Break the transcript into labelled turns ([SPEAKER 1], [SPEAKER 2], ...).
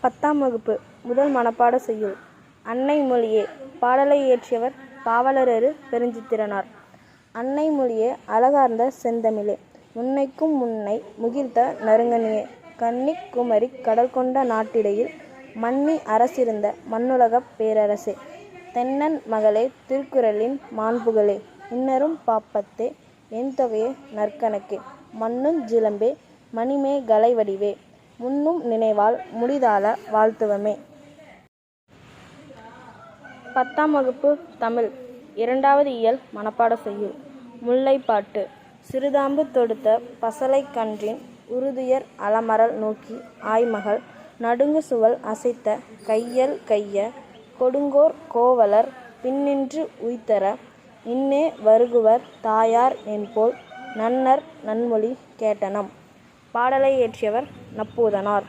[SPEAKER 1] பத்தாம் வகுப்பு முதல் மனப்பாட செய்யுள் அன்னை மொழியே பாடலை இயற்றியவர் பாவலரரு பெருஞ்சித்திரனார். அன்னை மொழியே அழகார்ந்த செந்தமிழே. முன்னைக்கும் முன்னை முகிழ்த்த நறுங்கனியே. கன்னிக் குமரிக் கடல் கொண்ட நாட்டிடையில் மன்னி அரசிருந்த மண்ணுலகப் பேரரசே. தென்னன் மகளே திருக்குறளின் மாண்புகளே. இன்னரும் பாப்பத்தே என் தொகையே நற்கணக்கே. மண்ணும் ஜிலம்பே மணிமே கலைவடிவே. முன்னும் நினைவால் முடிதால வாழ்த்துவமே. பத்தாம் வகுப்பு தமிழ். இரண்டாவது இயல் மனப்பாட செய்யுள் முல்லைப்பாட்டு சிறுதாம்பு தொடுத்த பசலை கன்றின் உறுதுயர் அலமரல் நோக்கி ஆய்மகள். நடுங்கு சுவல் அசைத்த கையல் கைய கொடுங்கோர் கோவலர் பின்னின்று உய்த்தர இன்னே வருகுவர் தாயார் என்போல் நன்னர் நன்மொழி கேட்டனம். பாடலை இயற்றியவர் நப்பூதனார்.